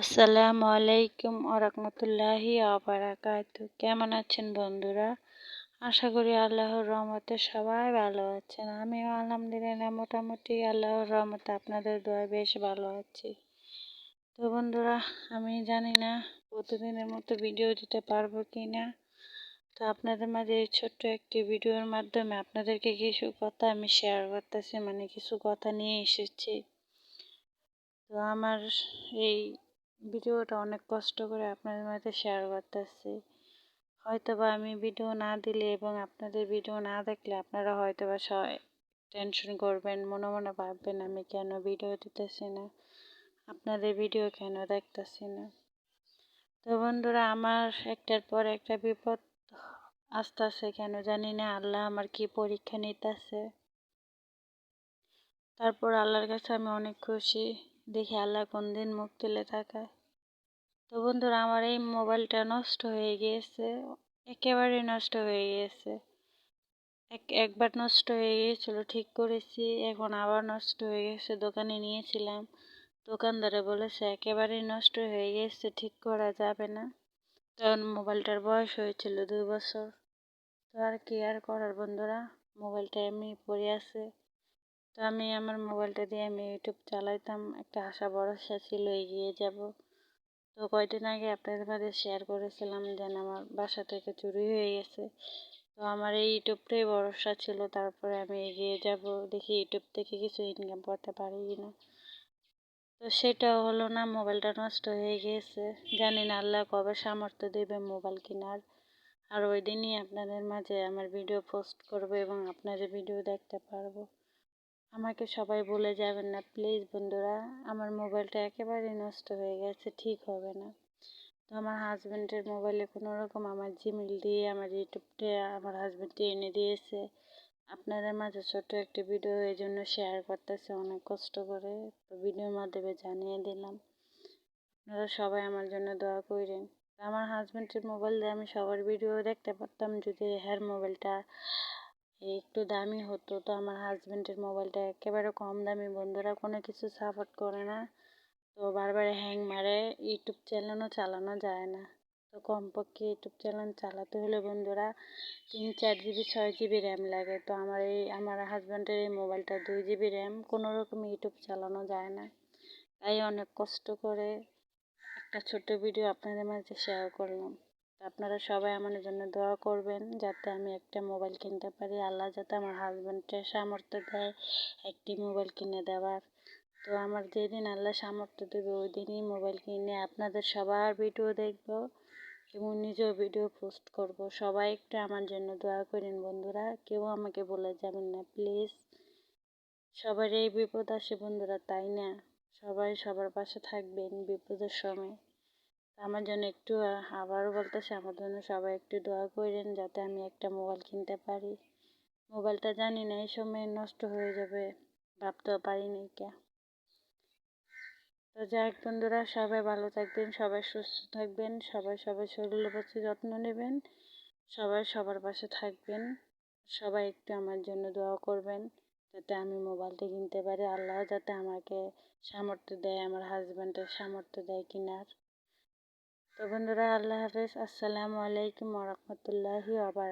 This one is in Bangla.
আসসালামু আলাইকুম আরহামতুল্লাহি আবরাকাত কেমন আছেন বন্ধুরা? আশা করি আল্লাহর রহমতে সবাই ভালো আছেন। আমিও আলহামদুলিল্লাহ মোটামুটি আল্লাহর রহমতে আপনাদের দোয়া বেশ ভালো আছি। তো বন্ধুরা, আমি জানি না প্রতিদিনের মতো ভিডিও দিতে পারব কি না তো আপনাদের মাঝে এই ছোট্ট একটি ভিডিওর মাধ্যমে আপনাদেরকে কিছু কথা আমি শেয়ার করতেছি মানে কিছু কথা নিয়ে এসেছি। তো আমার এই ভিডিওটা অনেক কষ্ট করে আপনাদের মাঝে শেয়ার করতেছি। হয়তো বা আমি ভিডিও না দিলে এবং আপনাদের ভিডিও না দেখলে আপনারা হয়তো বা টেনশন করবেন, মনে মনে ভাববেন আমি কেন ভিডিও দিতেছি না? আপনাদের ভিডিও কেন দেখতেছি না? তো বন্ধুরা, আমার একটার পর একটা বিপদ আসতেছে, কেন জানি না আল্লাহ আমার কি পরীক্ষা নিতেছে। তারপর আল্লাহর কাছে আমি অনেক খুশি। দেখি আল্লাহ কোন দিন মুখ তুলে থাকায় তো বন্ধুরা, আমার এই মোবাইলটা নষ্ট হয়ে গিয়েছে, একেবারে নষ্ট হয়ে গিয়েছে। এক, একবার নষ্ট হয়ে গিয়েছিল, ঠিক করেছি, এখন আবার নষ্ট হয়ে গেছে দোকানে নিয়েছিলাম। দোকানদারে বলেছে একেবারেই নষ্ট হয়ে গেছে ঠিক করা যাবে না। তখন মোবাইলটার বয়স হয়েছিল দুই বছর। তো আর কি আর করার বন্ধুরা, মোবাইলটা এমনি পড়ে আছে। তো আমি আমার মোবাইলটা দিয়ে আমি ইউটিউব চালাইতাম। একটা আশা ভরসা ছিল, এগিয়ে যাব। তো কয়দিন আগে আপনাদের মাঝে শেয়ার করেছিলাম যেন আমার বাসা থেকে চুরি হয়ে গেছে। তো আমার এই ইউটিউবটাই ভরসা ছিল, তারপরে আমি এগিয়ে যাব। দেখি ইউটিউব থেকে কিছু ইনকাম করতে পারি না তো সেটাও হলো না, মোবাইলটা নষ্ট হয়ে গিয়েছে জানি না আল্লাহ কবে সামর্থ্য দেবে মোবাইল কেনার। আর ওই দিনই আপনাদের মাঝে আমার ভিডিও পোস্ট করব এবং আপনাদের ভিডিও দেখতে পারব। আমাকে সবাই বলে যাবেন না প্লিজ বন্ধুরা, আমার মোবাইলটা একেবারে নষ্ট হয়ে গেছে, ঠিক হবে না। তো আমার হাজব্যান্ডের মোবাইলে কোনো রকম আমার জিমেল দিয়ে, আমার ইউটিউবটা আমার হাজব্যান্ডটি এনে দিয়েছে। আপনাদের মাঝে ছোট্ট একটি ভিডিও এই জন্য শেয়ার করতেছে, অনেক কষ্ট করে। তো ভিডিওর মাধ্যমে জানিয়ে দিলাম। আপনারা সবাই আমার জন্য দোয়া করেন আমার হাজব্যান্ডের মোবাইল দিয়ে আমি সবার ভিডিও দেখতে পারতাম, যদি হ্যার মোবাইলটা একটু দামি হতো তো আমার হাজব্যান্ডের মোবাইলটা একেবারে কম দামি। বন্ধুরা কোনো কিছু সাপোর্ট করে না, তো বারবার হ্যাং মারে। ইউটিউব চ্যানেলও চালানো যায় না, তো কমপক্ষে ইউটিউব চ্যানেল চালাতে হলে বন্ধুরা তিন চার জিবি ছয় জিবি র্যাম লাগে। তো আমার এই, আমার হাজব্যান্ডের এই মোবাইলটা দুই জিবি র্যাম কোনো রকম ইউটিউব চালানো যায় না। তাই অনেক কষ্ট করে একটা ছোট্ট ভিডিও আপনাদের মাঝে শেয়ার করলাম। আপনারা সবাই আমার জন্য দোয়া করবেন যাতে আমি একটা মোবাইল কিনতে পারি। আল্লাহ যাতে আমার হাজব্যান্ডের সামর্থ্য দেয় একটি মোবাইল কিনে দেওয়ার। তো আমার যেদিন আল্লাহ সামর্থ্য দেবে, ওই দিনই মোবাইল কিনে আপনাদের সবার ভিডিও দেখব এবং নিজেও ভিডিও পোস্ট করব। সবাই একটু আমার জন্য দোয়া করেন বন্ধুরা। কেউ আমাকে বলে যাবেন না প্লিজ সবার এই বিপদ আসে বন্ধুরা, তাই না? সবাই সবার পাশে থাকবেন বিপদের সময়। আমার জন্য একটু আবারও বলতেছি, আমার জন্য সবাই একটু দোয়া করেন যাতে আমি একটা মোবাইল কিনতে পারি। মোবাইলটা জানি না, এই সময় নষ্ট হয়ে যাবে, ভাবতেও পারি পারিনি কে। তো যাই বন্ধুরা, সবাই ভালো থাকবেন, সবাই সুস্থ থাকবেন, সবাই সবাই শরীরের প্রতি যত্ন নেবেন, সবাই সবার পাশে থাকবেন, সবাই একটু আমার জন্য দোয়া করবেন, যাতে আমি মোবাইলটা কিনতে পারি। আল্লাহ যাতে আমাকে সামর্থ্য দেয়, আমার হাজব্যান্ডের সামর্থ্য দেয় কিনার। তো বন্ধুরা আল্লাহ হাফেজ। আসসালামু আলাইকুম ওরহমতুল্লাহি আবার